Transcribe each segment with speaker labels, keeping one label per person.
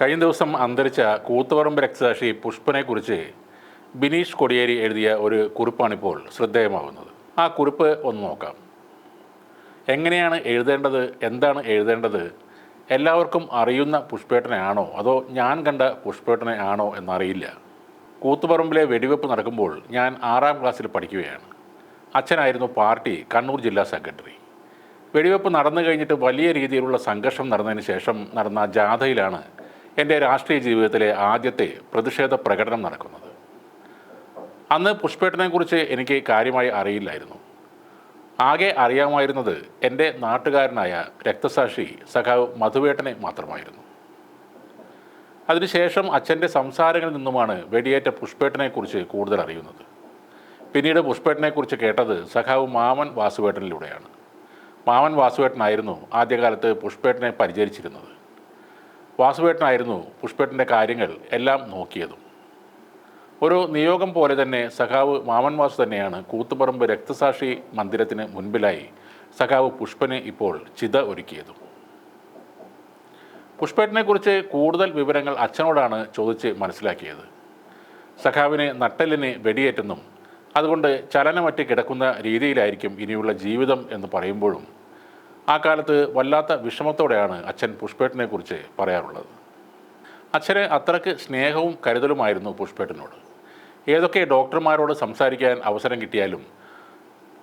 Speaker 1: കഴിഞ്ഞ ദിവസം അന്തരിച്ച കൂത്തുപറമ്പ് രക്തസാക്ഷി പുഷ്പനെക്കുറിച്ച് ബിനീഷ് കൊടിയേരി എഴുതിയ ഒരു കുറിപ്പാണിപ്പോൾ ശ്രദ്ധേയമാകുന്നത്. ആ കുറിപ്പ് ഒന്ന് നോക്കാം. എങ്ങനെയാണ് എഴുതേണ്ടത്? എന്താണ് എഴുതേണ്ടത്? എല്ലാവർക്കും അറിയുന്ന പുഷ്പേട്ടനെ ആണോ? അതോ ഞാൻ കണ്ട പുഷ്പേട്ടനെ ആണോ എന്നറിയില്ല. കൂത്തുപറമ്പിലെ വെടിവെപ്പ് നടക്കുമ്പോൾ ഞാൻ ആറാം ക്ലാസ്സിൽ പഠിക്കുകയാണ്. അച്ഛനായിരുന്നു പാർട്ടി കണ്ണൂർ ജില്ലാ സെക്രട്ടറി. വെടിവെപ്പ് നടന്നു കഴിഞ്ഞിട്ട് വലിയ രീതിയിലുള്ള സംഘർഷം നടന്നതിന് ശേഷം നടന്ന ജാഥയിലാണ് എന്റെ രാഷ്ട്രീയ ജീവിതത്തിലെ ആദ്യത്തെ പ്രതിഷേധ പ്രകടനം നടക്കുന്നത്. അന്ന് പുഷ്പേട്ടനെക്കുറിച്ച് എനിക്ക് കാര്യമായി അറിയില്ലായിരുന്നു. ആകെ അറിയാമായിരുന്നത് എന്റെ നാട്ടുകാരനായ രക്തസാക്ഷി സഖാവ് മധുവേട്ടനെ മാത്രമായിരുന്നു. അതിനുശേഷം അച്ഛന്റെ സംസാരങ്ങളിൽ നിന്നുമാണ് വെടിയേറ്റ പുഷ്പേട്ടനെക്കുറിച്ച് കൂടുതൽ അറിയുന്നത്. പിന്നീട് പുഷ്പേട്ടനെക്കുറിച്ച് കേട്ടത് സഖാവ് മാമൻ വാസുവേട്ടനിലൂടെയാണ്. മാമൻ വാസുവേട്ടനായിരുന്നു ആദ്യകാലത്ത് പുഷ്പേട്ടനെ പരിചരിച്ചിരുന്നത്. വാസുവേട്ടനായിരുന്നു പുഷ്പേട്ടന്റെ കാര്യങ്ങൾ എല്ലാം നോക്കിയതും. ഒരു നിയോഗം പോലെ തന്നെ സഖാവ് മാമൻ വാസു തന്നെയാണ് കൂത്തുപറമ്പ് രക്തസാക്ഷി മന്ദിരത്തിന് മുൻപിലായി സഖാവ് പുഷ്പന് ഇപ്പോൾ ചിത ഒരുക്കിയതും. പുഷ്പേട്ടനെക്കുറിച്ച് കൂടുതൽ വിവരങ്ങൾ അച്ഛനോടാണ് ചോദിച്ച് മനസ്സിലാക്കിയത്. സഖാവിന് നട്ടലിന് വെടിയേറ്റെന്നും അതുകൊണ്ട് ചലനമറ്റി കിടക്കുന്ന രീതിയിലായിരിക്കും ഇനിയുള്ള ജീവിതം എന്ന് പറയുമ്പോഴും ആ കാലത്ത് വല്ലാത്ത വിഷമത്തോടെയാണ് അച്ഛൻ പുഷ്പേട്ടനെക്കുറിച്ച് പറയാറുള്ളത്. അച്ഛന് അത്രയ്ക്ക് സ്നേഹവും കരുതലുമായിരുന്നു പുഷ്പേട്ടനോട്. ഏതൊക്കെ ഡോക്ടർമാരോട് സംസാരിക്കാൻ അവസരം കിട്ടിയാലും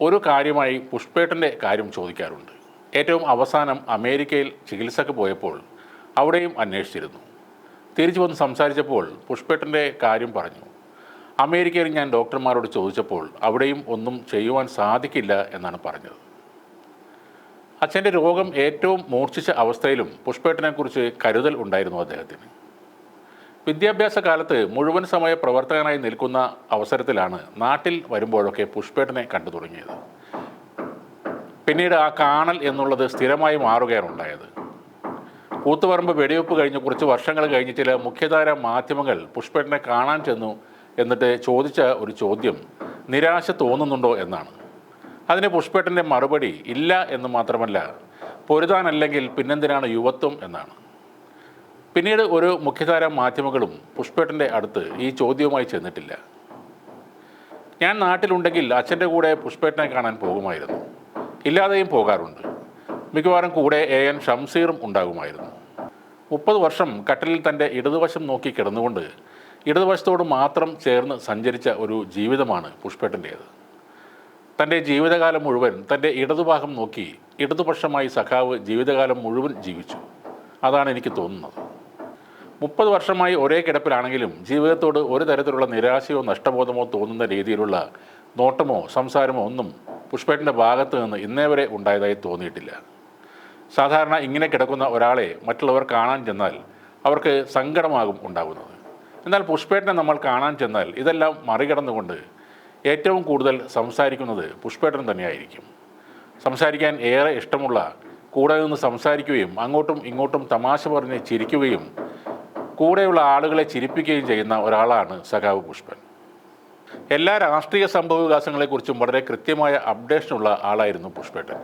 Speaker 1: ഒരു കാര്യമായി പുഷ്പേട്ടന്റെ കാര്യം ചോദിക്കാറുണ്ട്. ഏറ്റവും അവസാനം അമേരിക്കയിൽ ചികിത്സക്ക് പോയപ്പോൾ അവിടെയും അന്വേഷിച്ചിരുന്നു. തിരിച്ചു വന്ന് സംസാരിച്ചപ്പോൾ പുഷ്പേട്ടന്റെ കാര്യം പറഞ്ഞു. അമേരിക്കയിൽ ഞാൻ ഡോക്ടർമാരോട് ചോദിച്ചപ്പോൾ അവിടെയും ഒന്നും ചെയ്യുവാൻ സാധിക്കില്ല എന്നാണ് പറഞ്ഞത്. അച്ഛന്റെ രോഗം ഏറ്റവും മൂർച്ഛിച്ച അവസ്ഥയിലും പുഷ്പേട്ടനെക്കുറിച്ച് കരുതൽ ഉണ്ടായിരുന്നു അദ്ദേഹത്തിന്. വിദ്യാഭ്യാസ കാലത്ത് മുഴുവൻ സമയ പ്രവർത്തകനായി നിൽക്കുന്ന അവസരത്തിലാണ് നാട്ടിൽ വരുമ്പോഴൊക്കെ പുഷ്പേട്ടനെ കണ്ടു തുടങ്ങിയത്. പിന്നീട് ആ കാണൽ എന്നുള്ളത് സ്ഥിരമായി മാറുകയാണ് ഉണ്ടായത്. കൂത്തുപറമ്പ് വെടിവെപ്പ് കഴിഞ്ഞ് കുറച്ച് വർഷങ്ങൾ കഴിഞ്ഞ് ചില മുഖ്യധാര മാധ്യമങ്ങൾ പുഷ്പേട്ടനെ കാണാൻ ചെന്നു എന്നിട്ട് ചോദിച്ച ഒരു ചോദ്യം നിരാശ തോന്നുന്നുണ്ടോ എന്നാണ്. അതിന് പുഷ്പേട്ടന്റെ മറുപടി ഇല്ല എന്ന് മാത്രമല്ല പൊരുതാനല്ലെങ്കിൽ പിന്നെന്തിനാണ് യുവത്വം എന്നാണ്. പിന്നീട് ഒരു മുഖ്യധാര മാധ്യമങ്ങളും പുഷ്പേട്ടന്റെ അടുത്ത് ഈ ചോദ്യവുമായി ചെന്നിട്ടില്ല. ഞാൻ നാട്ടിലുണ്ടെങ്കിൽ അച്ഛന്റെ കൂടെ പുഷ്പേട്ടനെ കാണാൻ പോകുമായിരുന്നു. ഇല്ലാതെയും പോകാറുണ്ട്. മിക്കവാറും കൂടെ എ എൻ ഷംസീറും ഉണ്ടാകുമായിരുന്നു. മുപ്പത് വർഷം കട്ടിലിൽ തന്റെ ഇടതുവശം നോക്കി കിടന്നുകൊണ്ട് ഇടതുവശത്തോട് മാത്രം ചേർന്ന് സഞ്ചരിച്ച ഒരു ജീവിതമാണ് പുഷ്പേട്ടന്റേത്. തന്റെ ജീവിതകാലം മുഴുവൻ തന്റെ ഇടതുഭാഗം നോക്കി ഇടതുപക്ഷമായി സഖാവ് ജീവിതകാലം മുഴുവൻ ജീവിച്ചു. അതാണ് എനിക്ക് തോന്നുന്നത്. മുപ്പത് വർഷമായി ഒരേ കിടപ്പിലാണെങ്കിലും ജീവിതത്തോട് ഒരു തരത്തിലുള്ള നിരാശയോ നഷ്ടബോധമോ തോന്നുന്ന രീതിയിലുള്ള നോട്ടമോ സംസാരമോ ഒന്നും പുഷ്പേട്ടന്റെ ഭാഗത്ത് നിന്ന് ഇന്നേ വരെ ഉണ്ടായതായി തോന്നിയിട്ടില്ല. സാധാരണ ഇങ്ങനെ കിടക്കുന്ന ഒരാളെ മറ്റുള്ളവർ കാണാൻ ചെന്നാൽ അവർക്ക് സങ്കടമാകും ഉണ്ടാകുന്നത്. എന്നാൽ പുഷ്പേട്ടനെ നമ്മൾ കാണാൻ ചെന്നാൽ ഇതെല്ലാം മറികടന്നുകൊണ്ട് ഏറ്റവും കൂടുതൽ സംസാരിക്കുന്നത് പുഷ്പേട്ടൻ തന്നെയായിരിക്കും. സംസാരിക്കാൻ ഏറെ ഇഷ്ടമുള്ള കൂടെ നിന്ന് സംസാരിക്കുകയും അങ്ങോട്ടും ഇങ്ങോട്ടും തമാശ പറഞ്ഞ് ചിരിക്കുകയും കൂടെയുള്ള ആളുകളെ ചിരിപ്പിക്കുകയും ചെയ്യുന്ന ഒരാളാണ് സഖാവ് പുഷ്പൻ. എല്ലാ രാഷ്ട്രീയ സംഭവ വികാസങ്ങളെക്കുറിച്ചും വളരെ കൃത്യമായ അപ്ഡേഷനുള്ള ആളായിരുന്നു പുഷ്പേട്ടൻ.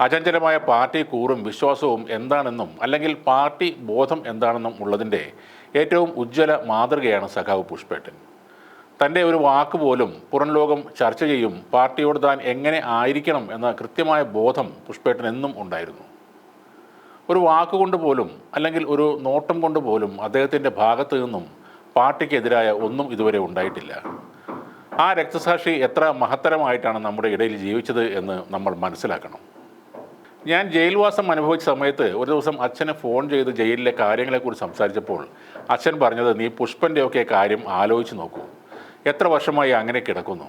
Speaker 1: അചഞ്ചലമായ പാർട്ടി കൂറും വിശ്വാസവും എന്താണെന്നും അല്ലെങ്കിൽ പാർട്ടി ബോധം എന്താണെന്നും ഉള്ളതിന്റെ ഏറ്റവും ഉജ്ജ്വല മാതൃകയാണ് സഖാവ് പുഷ്പേട്ടൻ. തന്റെ ഒരു വാക്ക് പോലും പുറം ലോകം ചർച്ച ചെയ്യും പാർട്ടിയോട് താൻ എങ്ങനെ ആയിരിക്കണം എന്ന കൃത്യമായ ബോധം പുഷ്പേട്ടൻ എന്നും ഉണ്ടായിരുന്നു. ഒരു വാക്കുകൊണ്ട് പോലും അല്ലെങ്കിൽ ഒരു നോട്ടം കൊണ്ട് പോലും അദ്ദേഹത്തിന്റെ ഭാഗത്തു നിന്നും പാർട്ടിക്കെതിരായ ഒന്നും ഇതുവരെ ഉണ്ടായിട്ടില്ല. ആ രക്തസാക്ഷി എത്ര മഹത്തരമായിട്ടാണ് നമ്മുടെ ഇടയിൽ ജീവിച്ചത് എന്ന് നമ്മൾ മനസ്സിലാക്കണം. ഞാൻ ജയിൽവാസം അനുഭവിച്ച സമയത്ത് ഒരു ദിവസം അച്ഛന് ഫോൺ ചെയ്ത് ജയിലിലെ കാര്യങ്ങളെക്കുറിച്ച് സംസാരിച്ചപ്പോൾ അച്ഛൻ പറഞ്ഞത് നീ പുഷ്പന്റെയൊക്കെ കാര്യം ആലോചിച്ച് നോക്കൂ. എത്ര വർഷമായി അങ്ങനെ കിടക്കുന്നു?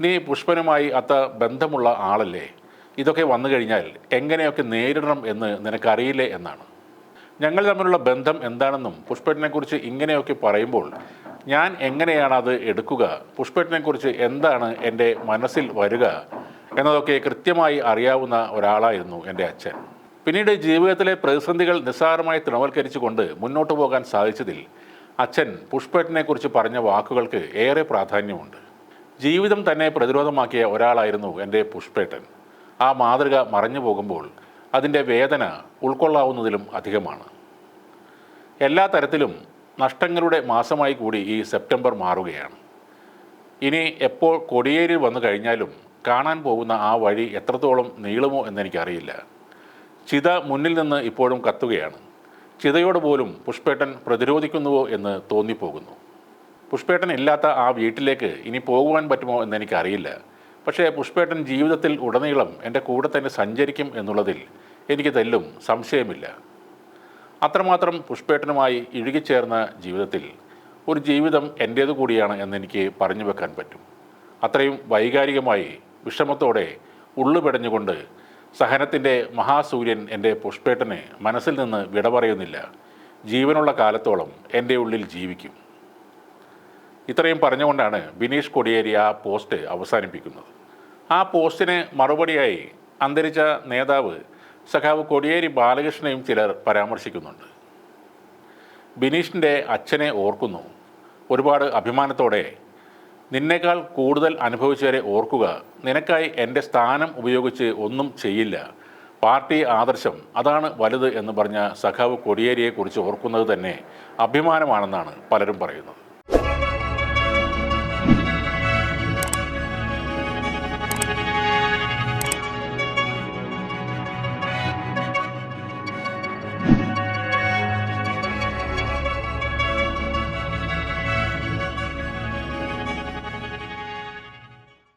Speaker 1: നീ പുഷ്പനുമായി അത്ര ബന്ധമുള്ള ആളല്ലേ? ഇതൊക്കെ വന്നു കഴിഞ്ഞാൽ എങ്ങനെയൊക്കെ നേരിടണം എന്ന് നിനക്കറിയില്ലേ എന്നാണ്. ഞങ്ങൾ തമ്മിലുള്ള ബന്ധം എന്താണെന്നും പുഷ്പേട്ടനെക്കുറിച്ച് ഇങ്ങനെയൊക്കെ പറയുമ്പോൾ ഞാൻ എങ്ങനെയാണ് അത് എടുക്കുക? പുഷ്പേട്ടനെക്കുറിച്ച് എന്താണ് എന്റെ മനസ്സിൽ വരിക? എന്നതൊക്കെ കൃത്യമായി അറിയാവുന്ന ഒരാളായിരുന്നു എന്റെ അച്ഛൻ. പിന്നീട് ജീവിതത്തിലെ പ്രതിസന്ധികൾ നിസ്സാരമായി തൃണവൽക്കരിച്ചുകൊണ്ട് മുന്നോട്ട് പോകാൻ സാധിച്ചതിൽ അച്ഛൻ പുഷ്പേട്ടനെക്കുറിച്ച് പറഞ്ഞ വാക്കുകൾക്ക് ഏറെ പ്രാധാന്യമുണ്ട്. ജീവിതം തന്നെ പ്രതിരോധമാക്കിയ ഒരാളായിരുന്നു എന്റെ പുഷ്പേട്ടൻ. ആ മാതൃക മറഞ്ഞു പോകുമ്പോൾ അതിന്റെ വേദന ഉൾക്കൊള്ളാവുന്നതിലും അധികമാണ്. എല്ലാ തരത്തിലും നഷ്ടങ്ങളുടെ മാസമായി കൂടി ഈ സെപ്റ്റംബർ മാറുകയാണ്. ഇനി എപ്പോൾ കൊടിയേരി വന്നു കഴിഞ്ഞാലും കാണാൻ പോകുന്ന ആ വഴി എത്രത്തോളം നീളുമോ എന്നെനിക്കറിയില്ല. ചിത മുന്നിൽ നിന്ന് ഇപ്പോഴും കത്തുകയാണ്. ചിതയോട് പോലും പുഷ്പേട്ടൻ പ്രതിരോധിക്കുന്നുവോ എന്ന് തോന്നിപ്പോകുന്നു. പുഷ്പേട്ടൻ ഇല്ലാത്ത ആ വീട്ടിലേക്ക് ഇനി പോകുവാൻ പറ്റുമോ എന്നെനിക്കറിയില്ല. പക്ഷേ പുഷ്പേട്ടൻ ജീവിതത്തിൽ ഉടനീളം എന്റെ കൂടെ തന്നെ സഞ്ചരിക്കും എന്നുള്ളതിൽ എനിക്ക് തെല്ലും സംശയമില്ല. അത്രമാത്രം പുഷ്പേട്ടനുമായി ഇഴുകിച്ചേർന്ന ജീവിതത്തിൽ ഒരു ജീവിതം എന്റേതു കൂടിയാണ് എന്നെനിക്ക് പറഞ്ഞു വെക്കാൻ പറ്റും. അത്രയും വൈകാരികമായി വിഷമത്തോടെ ഉള്ളുപിടഞ്ഞുകൊണ്ട് സഹനത്തിന്റെ മഹാസൂര്യൻ എന്റെ പുഷ്പേട്ടനെ മനസ്സിൽ നിന്ന് വിട പറയുന്നില്ല ജീവനുള്ള കാലത്തോളം എന്റെ ഉള്ളിൽ ജീവിക്കും. ഇത്രയും പറഞ്ഞുകൊണ്ടാണ് ബിനീഷ് കൊടിയേരി ആ പോസ്റ്റ് അവസാനിപ്പിക്കുന്നത്. ആ പോസ്റ്റിന് മറുപടിയായി അന്തരിച്ച നേതാവ് സഖാവ് കൊടിയേരി ബാലകൃഷ്ണനെയും ചിലർ പരാമർശിക്കുന്നുണ്ട്. ബിനീഷിന്റെ അച്ഛനെ ഓർക്കുന്നു. ഒരുപാട് അഭിമാനത്തോടെ നിന്നേക്കാൾ കൂടുതൽ അനുഭവിച്ചവരെ ഓർക്കുക. നിനക്കായി എന്റെ സ്ഥാനം ഉപയോഗിച്ച് ഒന്നും ചെയ്യില്ല. പാർട്ടി ആദർശം അതാണ് വലുത് എന്ന് പറഞ്ഞ സഖാവ് കൊടിയേരിയെക്കുറിച്ച് ഓർക്കുന്നത് തന്നെ അഭിമാനമാണെന്നാണ് പലരും പറയുന്നത്.